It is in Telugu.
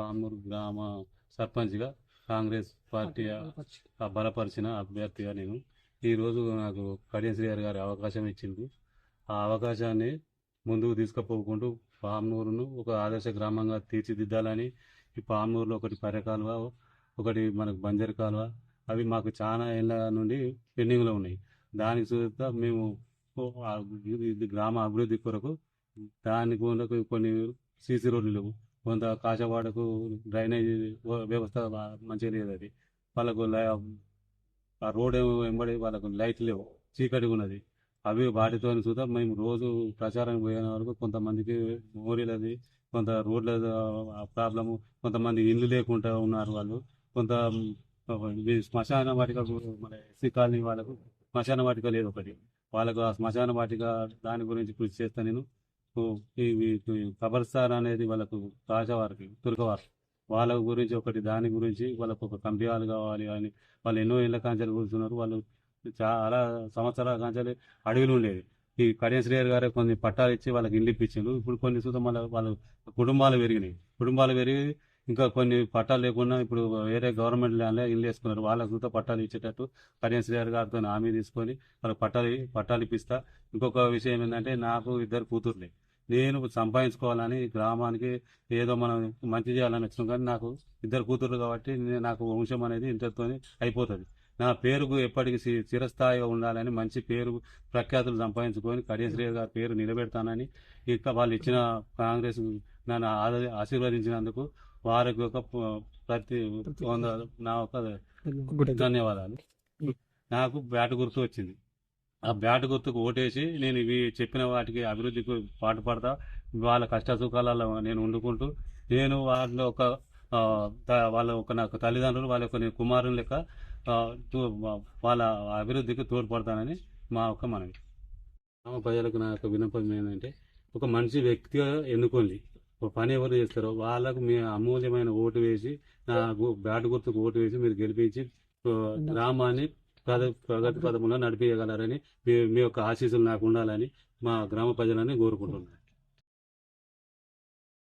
పామూరు గ్రామ సర్పంచ్గా కాంగ్రెస్ పార్టీ బలపరిచిన అభ్యర్థిగా నేను ఈరోజు నాకు కడియం శ్రీహరి గారి అవకాశం ఇచ్చింది ఆ అవకాశాన్ని ముందుకు తీసుకుపోకుండా పామూరును ఒక ఆదర్శ గ్రామంగా తీర్చిదిద్దాలని ఈ పామూరులో ఒకటి పర్య కాలువ ఒకటి మనకు బంజరు కాలువ అవి మాకు చాలా ఏళ్ళ నుండి పెండింగ్లో ఉన్నాయి. దానికి చూస్తా మేము గ్రామ అభివృద్ధి కొరకు దానికి కొన్ని సీసీ రోడ్లు లేవు. కొంత కాశవాడకు డ్రైనేజీ వ్యవస్థ మంచిగా లేదు అది. వాళ్ళకు లై- ఆ రోడ్ వెంబడి వాళ్ళకు లైట్ లేవు. చీకటిగా ఉన్నది. అవి వాటితో చూద్దాం. మేము రోజు ప్రచారం పోయిన వరకు కొంతమందికి మోరీలది కొంత రోడ్ల ప్రాబ్లము కొంతమంది ఇల్లు లేకుండా ఉన్నారు వాళ్ళు. కొంత శ్మశాన వాటిక మన ఎస్సీ కాలనీ వాళ్ళకు శ్మశాన వాటిక లేదు ఒకటి. వాళ్ళకు ఆ శ్మశాన వాటిక దాని గురించి కృషి చేస్తాను నేను. ఓ, కబర్స్థాన్ అనేది వాళ్ళకు తాజావారికి తుర్కవారు వాళ్ళ గురించి ఒకటి దాని గురించి వాళ్ళకు ఒక కంపెనీలు కావాలి అని వాళ్ళు ఎన్నో ఏళ్ళ కాంచాలు కూర్చున్నారు. వాళ్ళు చాలా సంవత్సరాల కాంచాలి అడవిలు ఉండేది. ఈ కడియం శ్రీహరి గారే కొన్ని పట్టాలు ఇచ్చి వాళ్ళకి ఇల్లు ఇప్పించారు ఇప్పుడు కొన్ని చూద్దాం వాళ్ళ వాళ్ళ కుటుంబాలు పెరిగినాయి. కుటుంబాలు పెరిగి ఇంకా కొన్ని పట్టాలు లేకుండా ఇప్పుడు వేరే గవర్నమెంట్ ల్యాండ్లో ఇల్లు వేసుకున్నారు. వాళ్ళకు పట్టాలు ఇచ్చేటట్టు కన్యాశ్రీ గారు గారితో హామీ తీసుకొని వాళ్ళకి పట్టాలు పట్టాలు ఇప్పిస్తా. ఇంకొక విషయం ఏంటంటే నాకు ఇద్దరు కూతుర్లే. నేను సంపాదించుకోవాలని గ్రామానికి ఏదో మనం మంచి చేయాలని వచ్చినాం కానీ నాకు ఇద్దరు కూతుర్లు కాబట్టి నేను- నాకు వంశం అనేది ఇంతటితో అయిపోతుంది. నా పేరుకు ఎప్పటికీ చిరస్థాయిగా ఉండాలని మంచి పేరు ప్రఖ్యాతులు సంపాదించుకొని కడియశ్రీ గారి పేరు నిలబెడతానని ఇంకా వాళ్ళు ఇచ్చిన కాంగ్రెస్ నన్ను ఆశీర్వదించినందుకు వారికి ఒక ప్రతి వంద- నా ఒక ధన్యవాదాలు. నాకు బ్యాట్ గుర్తు వచ్చింది. ఆ బ్యాట్ గుర్తుకు ఓటేసి నేను ఇవి చెప్పిన వాటికి అభివృద్ధికి పాటుపడతా వాళ్ళ కష్ట సుఖాలలో నేను వండుకుంటూ నేను వాళ్ళ ఒక వాళ్ళ ఒక నాకు తల్లిదండ్రులు వాళ్ళ యొక్క నేను కుమారుని లెక్క వాళ్ళ అభివృద్ధికి తోడ్పడతానని మా యొక్క మనవి. గ్రామ ప్రజలకు నా యొక్క విన్నపం ఏంటంటే ఒక మనిషి వ్యక్తిగా ఎన్నుకోండి పని ఎవరు చేస్తారో వాళ్ళకు మీ అమూల్యమైన ఓటు వేసి నాకు బ్యాట్ గుర్తుకు ఓటు వేసి మీరు గెలిపించి గ్రామాన్ని ప్రగ- ప్రగతి పదములో నడిపించగలరని మీ మీ యొక్క ఆశీస్సులు నాకు ఉండాలని మా గ్రామ ప్రజలని కోరుకుంటున్నాను.